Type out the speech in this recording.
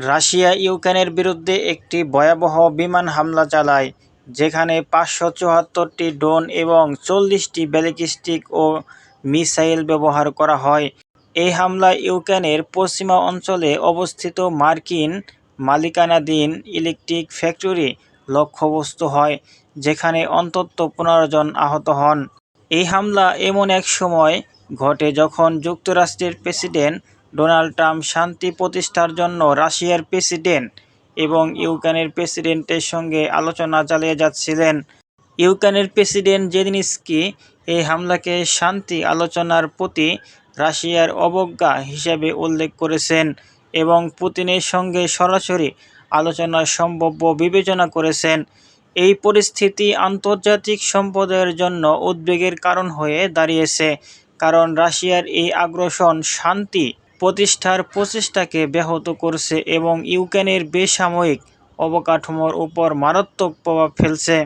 Russia ইউক্রেনের বিরুদ্ধে একটি ভয়াবহ বিমান হামলা চালায় যেখানে পাঁচশো চুয়াত্তরটি ড্রোন এবং চল্লিশটি ব্যালিস্টিক ও মিসাইল ব্যবহার করা হয়। এই হামলায় ইউক্রেনের পশ্চিমা অঞ্চলে অবস্থিত মার্কিন মালিকানাধীন ইলেকট্রিক ফ্যাক্টরি লক্ষ্যবস্তু হয়, যেখানে অন্তত পনেরো জন আহত হন। এই হামলা এমন এক সময় ঘটে যখন যুক্তরাষ্ট্রের প্রেসিডেন্ট ডোনাল্ড ট্রাম্প শান্তি প্রতিষ্ঠার জন্য রাশিয়ার প্রেসিডেন্ট এবং ইউক্রেনের প্রেসিডেন্টের সঙ্গে আলোচনা চালিয়ে যাচ্ছিলেন। ইউক্রেনের প্রেসিডেন্ট জেলেনস্কি এই হামলাকে শান্তি আলোচনার প্রতি রাশিয়ার অবজ্ঞা হিসেবে উল্লেখ করেছেন এবং পুতিনের সঙ্গে সরাসরি আলোচনা সম্ভাব্য বিবেচনা করেছেন। এই পরিস্থিতি আন্তর্জাতিক সম্প্রদায়ের জন্য উদ্বেগের কারণ হয়ে দাঁড়িয়েছে, কারণ রাশিয়ার এই আগ্রাসন শান্তি প্রতিষ্ঠার প্রচেষ্টাকে ব্যাহত করছে এবং ইউক্রেনের বেসামরিক অবকাঠামোর উপর মারাত্মক প্রভাব ফেলছে।